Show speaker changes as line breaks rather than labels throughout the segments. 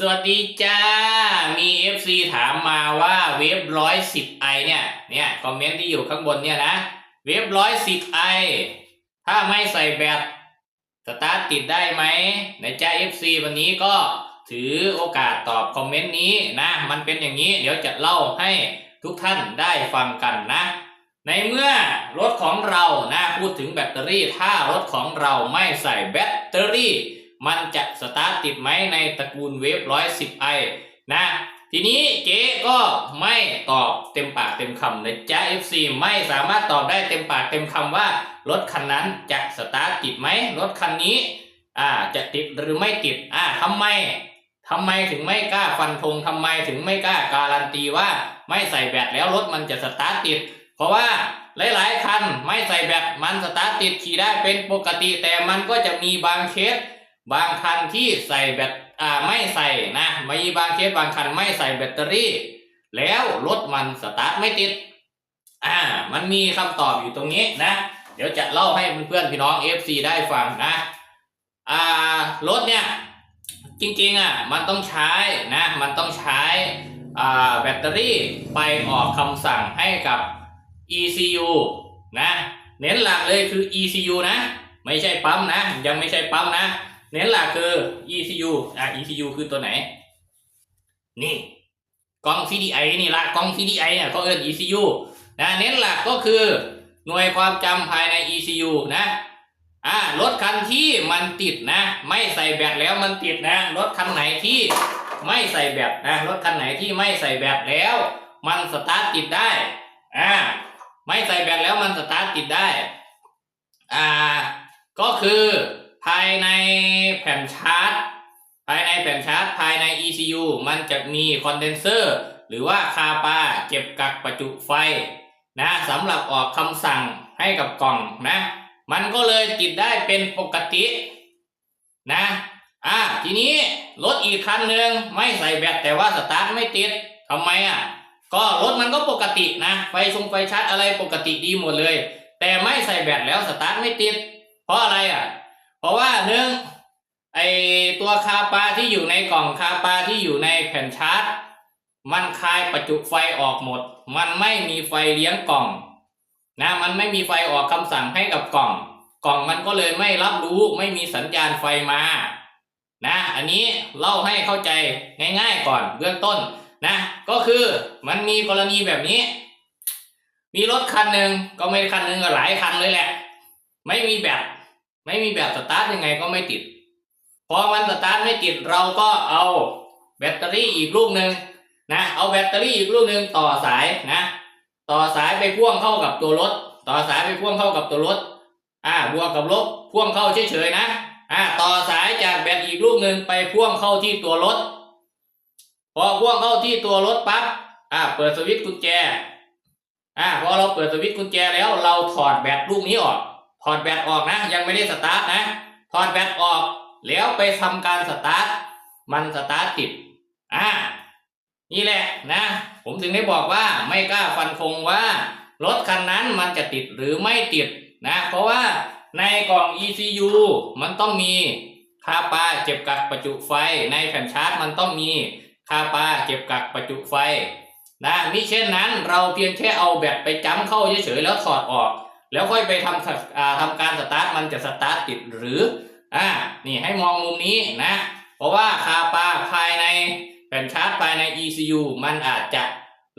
สวัสดีจ้า มี FC ถามมาว่าเวฟร้อยสิบไอเนี่ย เนี่ยคอมเมนต์ที่อยู่ข้างบนเนี่ยนะ เวฟร้อยสิบไอถ้าไม่ใส่แบตสตาร์ทติดได้ไหมในจ้า FC วันนี้ก็ถือโอกาสตอบคอมเมนต์นี้นะ มันเป็นอย่างนี้ เดี๋ยวจะเล่าให้ทุกท่านได้ฟังกันนะ ในเมื่อรถของเรานะ พูดถึงแบตเตอรี่ ถ้ารถของเราไม่ใส่แบตเตอรี่ มันจะสตาร์ทติดไหมในตระกูลเวฟร้อยสิบไอนะ ทีนี้เจ๊ก็ไม่ตอบเต็มปากเต็มคำนะจ๊ะ FC ไม่สามารถตอบได้เต็มปากเต็มคำว่ารถคันนั้นจะสตาร์ทติดไหมรถคันนี้อ่าจะติดหรือไม่ติดอ่าทำไมทำไมถึงไม่กล้าฟันธงทำไมถึงไม่กล้าการันตีว่าไม่ใส่แบตแล้วรถมันจะสตาร์ทติด เพราะว่าหลาย ๆ คันไม่ใส่แบตมันสตาร์ทติดขี่ได้เป็นปกติ แต่มันก็จะมีบางเคส บางคันที่ใส่แบตอ่าไม่ใส่นะมีบางเคสบางคันไม่ใส่แบตเตอรี่ แล้วรถมันสตาร์ทไม่ติดอ่ามันมีคำตอบอยู่ตรงนี้นะ เดี๋ยวจะเล่าให้เพื่อนๆพี่น้อง FC ได้ฟังนะอ่ารถเนี่ยจริงๆอะมันต้องใช้นะมันต้องใช้อ่าแบตเตอรี่ไปออกคำสั่งให้กับ ECU นะเน้นหลักเลยคือ ECU นะ ไม่ใช่ปั๊มนะ ยังไม่ใช่ปั๊มนะ เน้นหลักคือ ECU อะ ECU คือตัวไหน นี่กล้อง CDI นี่ละกล้อง CDI เนี่ยเขาเอิ้น ECU นะเน้นหลักก็คือหน่วยความจำภายใน ECU นะอ่ารถคันที่มันติดนะ ไม่ใส่แบตแล้วมันติดนะ รถคันไหนที่ไม่ใส่แบตนะรถคันไหนที่ไม่ใส่แบตแล้ว มันสตาร์ทติดได้อ่าไม่ใส่แบตแล้วมันสตาร์ทติดได้อ่าก็คือ ภายในแผ่นชาร์จ ภายในแผ่นชาร์จ ภายใน ECU มันจะมีคอนเดนเซอร์ หรือว่าคาปาเก็บกักประจุไฟนะสำหรับออกคำสั่งให้กับกล่องนะ มันก็เลยติดได้เป็นปกตินะอ่าทีนี้รถอีกคันหนึ่งไม่ใส่แบตแต่ว่าสตาร์ทไม่ติดทำไมอะก็รถมันก็ปกตินะ ไฟชงไฟชาร์จอะไรปกติดีหมดเลย แต่ไม่ใส่แบตแล้วสตาร์ทไม่ติด เพราะอะไรอะ ราะว่าหนึ่งไอตัวคาปาที่อยู่ในกล่องคาปาที่อยู่ในแผ่นชาร์จ มันคายประจุไฟออกหมด มันไม่มีไฟเลี้ยงกล่องนะมันไม่มีไฟออกคำสั่งให้กับกล่อง กล่องมันก็เลยไม่รับรู้ไม่มีสัญญาณไฟมานะอันนี้เล่าให้เข้าใจง่ายๆก่อนเบื้องต้นนะก็คือมันมีกรณีแบบนี้ มีรถคันหนึ่งก็ไม่คันหนึ่งก็หลายคันเลยแหละ ไม่มีแบบ ไม่มีแบบสตาร์ทยังไงก็ไม่ติด พอมันสตาร์ทไม่ติดเราก็เอาแบตเตอรี่อีกลูกหนึ่งนะเอาแบตเตอรี่อีกลูกหนึ่งต่อสายนะ ต่อสายไปพ่วงเข้ากับตัวรถ ต่อสายไปพ่วงเข้ากับตัวรถอ่าบวกกับลบพ่วงเข้าเฉยๆนะอ่าต่อสายจากแบตอีกลูกหนึ่งไปพ่วงเข้าที่ตัวรถ พอพ่วงเข้าที่ตัวรถปั๊บอ่าเปิดสวิตช์กุญแจอ่าพอเราเปิดสวิตช์กุญแจแล้วเราถอดแบตลูกนี้ออก ถอดแบตออกนะ ยังไม่ได้สตาร์ทนะถอดแบตออกแล้วไปทำการสตาร์ทมันสตาร์ทติดอ่านี่แหละนะ ผมถึงได้บอกว่าไม่กล้าฟันธงว่ารถคันนั้นมันจะติดหรือไม่ติดนะ เพราะว่าในกล่อง ECU มันต้องมีคาปาเก็บกักประจุไฟ ในแผ่นชาร์จมันต้องมีคาปาเก็บกักประจุไฟนะมิเช่นนั้นเราเพียงแค่เอาแบตไปจ้ำเข้าเฉยๆแล้วถอดออก แล้วค่อยไปทำสัอ่าทำการสตาร์ทมันจะสตาร์ทติดหรืออ่านี่ให้มองมุมนี้นะ เพราะว่าคาปาภายในแผ่นชาร์จภายใน ECU มันอาจจะ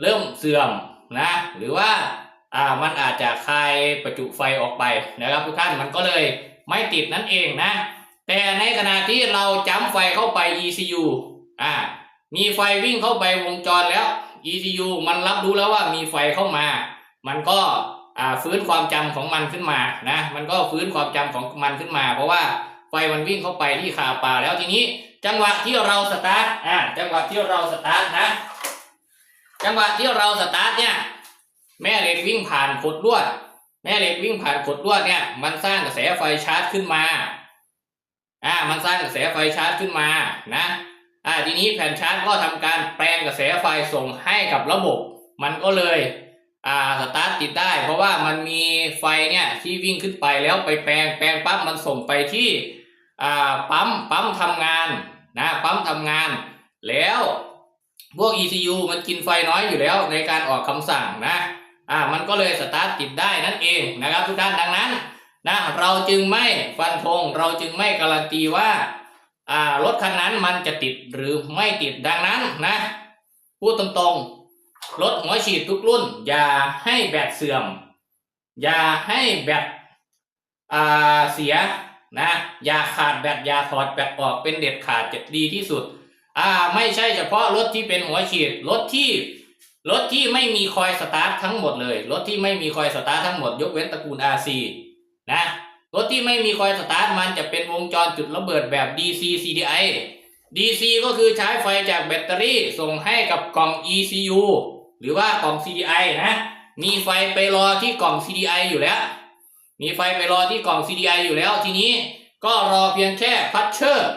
เริ่มเสื่อมนะหรือว่าอ่ามันอาจจะคายประจุไฟออกไปนะครับทุกท่านมันก็เลยไม่ติดนั่นเองนะ แต่ในขณะที่เราจ้ำไฟเข้าไป ECU อ่ามีไฟวิ่งเข้าไปวงจรแล้ว ECU มันรับรู้แล้วว่ามีไฟเข้ามา มันก็ ฟื้นความจำของมันขึ้นมานะมันก็ฟื้นความจำของมันขึ้นมา เพราะว่าไฟมันวิ่งเข้าไปที่คาปาแล้วทีนี้จังหวะที่เราสตาร์ทอ่าจังหวะที่เราสตาร์ทนะ จังหวะที่เราสตาร์ทเนี่ยแม่เหล็กวิ่งผ่านขดลวด แม่เหล็กวิ่งผ่านขดลวดเนี่ยมันสร้างกระแสไฟชาร์จขึ้นมาอ่ามันสร้างกระแสไฟชาร์จขึ้นมานะอ่าทีนี้แผ่นชาร์จก็ทำการแปลงกระแสไฟส่งให้กับระบบ มันก็เลย อ่าสตาร์ทติดได้ เพราะว่ามันมีไฟเนี่ยที่วิ่งขึ้นไปแล้วไปแปลงแปลงปั๊บมันส่งไปที่อ่าปั๊มปั๊มทำงานนะปั๊มทำงาน แล้วพวก ECU มันกินไฟน้อยอยู่แล้วในการออกคำสั่งนะอ่ามันก็เลยสตาร์ทติดได้นั่นเองนะครับทุกท่านดังนั้นนะเราจึงไม่ฟันธงเราจึงไม่การันตีว่าอ่ารถคันนั้นมันจะติดหรือไม่ติดดังนั้นนะพูดตรงๆ รถหัวฉีดทุกรุ่น อย่าให้แบตเสื่อม อย่าให้แบตเสียนะอย่าขาดแบตอย่าถอดแบตออกเป็นเด็ดขาดจะดีที่สุดอ่าไม่ใช่เฉพาะรถที่เป็นหัวฉีดรถที่รถที่ไม่มีคอยสตาร์ททั้งหมดเลยรถที่ไม่มีคอยสตาร์ททั้งหมดยกเว้นตระกูล RC นะรถที่ไม่มีคอยสตาร์ทมันจะเป็นวงจรจุดระเบิดแบบ DC CDI DC ก็คือใช้ไฟจากแบตเตอรี่ส่งให้กับกล่อง ECU หรือว่ากล่อง CDI นะมีไฟไปรอที่กล่อง CDI อยู่แล้ว มีไฟไปรอที่กล่อง CDI อยู่แล้ว ทีนี้ก็รอเพียงแค่พัชเชอร์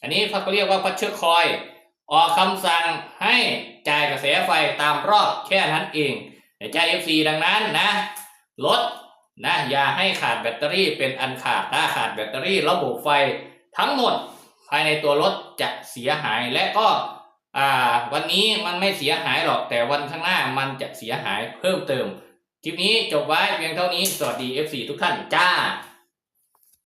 อันนี้เขาเรียกว่าพัชเชอร์คอย ออกคำสั่งให้จ่ายกระแสไฟตามรอบแค่นั้นเองแต่ใจ FC ดังนั้นนะรถนะอย่าให้ขาดแบตเตอรี่เป็นอันขาดถ้าขาดแบตเตอรี่ระบบไฟทั้งหมดภายในตัวรถจะเสียหายและก็ อ่า วันนี้มันไม่เสียหายหรอก แต่วันข้างหน้ามันจะเสียหายเพิ่มเติม คลิปนี้จบไว้เพียงเท่านี้ สวัสดี FC ทุกท่านจ้า